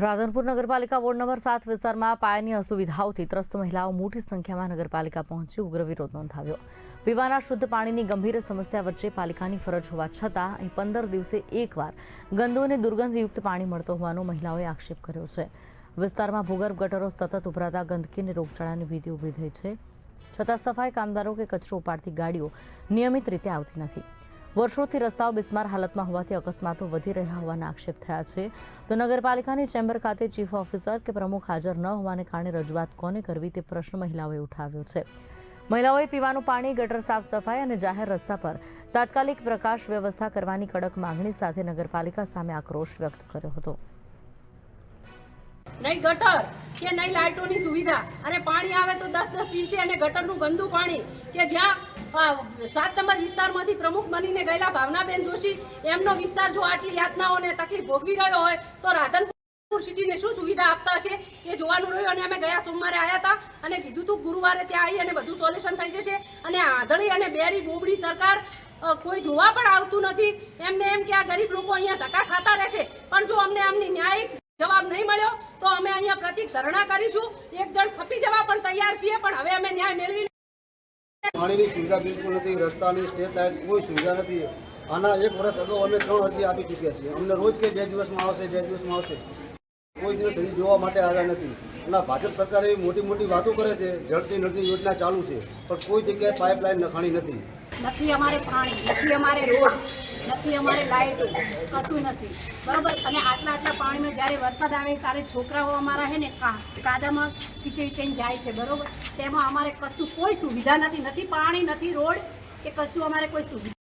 રાધનપુર નગરપાલિકા ward number સાત વિસ્તારમાં પાયાની અસુવિધાઓથી ત્રસ્ત મહિલાઓ મોટી સંખ્યામાં નગરપાલિકા પહોંચી ઉગ્ર વિરોધ નોંધાવ્યો. પીવાના શુદ્ધ પાણીની ગંભીર સમસ્યા વચ્ચે પાલિકાની ફરજ હોવા છતાં અહીં પંદર દિવસે એકવાર ગંદુ અને દુર્ગંધયુક્ત પાણી મળતો હોવાનો મહિલાઓએ આક્ષેપ કર્યો છે. વિસ્તારમાં ભૂગર્ભ ગટરો સતત ઉભરાતા ગંદકી અને રોગચાળાની ભીતિ ઊભી થઈ છે. છતાં સફાઈ કામદારો કે કચરો ઉપાડતી ગાડીઓ નિયમિત રીતે આવતી નથી. વર્ષોથી રસ્તાઓ બિસ્માર હાલતમાં હોવાથી અકસ્માતો વધી રહ્યા હોવાના આક્ષેપ થયા છે. તો નગરપાલિકાની ચેમ્બર ખાતે ચીફ ઓફિસર કે પ્રમુખ હાજર ન હોવાને કારણે રજૂઆત કોને કરવી તે પ્રશ્ન મહિલાઓએ ઉઠાવ્યો છે. મહિલાઓએ પીવાનું પાણી, ગટર સાફ સફાઈ અને જાહેર રસ્તા પર તાત્કાલિક પ્રકાશ વ્યવસ્થા કરવાની કડક માંગણી સાથે નગરપાલિકા સામે આક્રોશ વ્યક્ત કર્યો હતો. નહીં ગટર કે નહીં લાઇટોની સુવિધા. અને પાણી આવે તો દસ દસ દિવસે અને ગટરનું ગંદુ પાણી કે જ્યાં સાત નંબર વિસ્તારમાંથી પ્રમુખ બનીને ગયેલા ભાવનાબેન જોશી, એમનો વિસ્તાર જો આટલી યાતનાઓને તકલીફ ભોગવી રહ્યો હોય, તો રાધનપુર સિટીને શું સુવિધા આપતા છે એ જોવાનું રહ્યું અને અમે ગયા સોમવારે આવ્યા હતા અને કીધું હતું ગુરુવારે ત્યાં આવી અને બધું સોલ્યુશન થઈ જશે. અને આંધળી અને બેરી બોબડી સરકાર કોઈ જોવા પણ આવતું નથી. એમને એમ કે આ ગરીબ લોકો અહીંયા ધક્કા ખાતા રહેશે. પણ જો અમને આમની ન્યાયિક જવાબ નહીં મળ્યો, તો અમે અહીંયા પ્રતિક ધરણા કરીશું. એક જણ ખપી જવા પણ તૈયાર છીએ, પણ હવે અમે ન્યાય મેળવી પાણીની સુવિધા બિલકુલ નથી, રસ્તાની સ્ટેટ લાઇટ કોઈ સુવિધા નથી. આના એક વર્ષ અગાઉ અમે ત્રણ અરજી આપી ચૂક્યા છીએ. અમને રોજ કે બે દિવસમાં આવશે બે દિવસમાં આવશે, કોઈ દિવસ હજી જોવા માટે આવ્યા નથી. અને ભાજપ સરકાર એવી મોટી મોટી વાતો કરે છે જળતી નળની યોજના ચાલુ છે, પણ કોઈ જગ્યાએ પાઇપલાઇન નખાણી નથી. નથી અમારે પાણી, નથી અમારે રોડ, નથી અમારે લાઇટો કશું નથી. બરાબર? અને આટલા આટલા પાણીમાં જ્યારે વરસાદ આવે ત્યારે છોકરાઓ અમારા છે ને કાદામાં ખીચડી ચઈને જાય છે, બરાબર? તેમાં અમારે કશું કોઈ સુવિધા નથી નથી પાણી, નથી રોડ, કે કશું અમારે કોઈ સુવિધા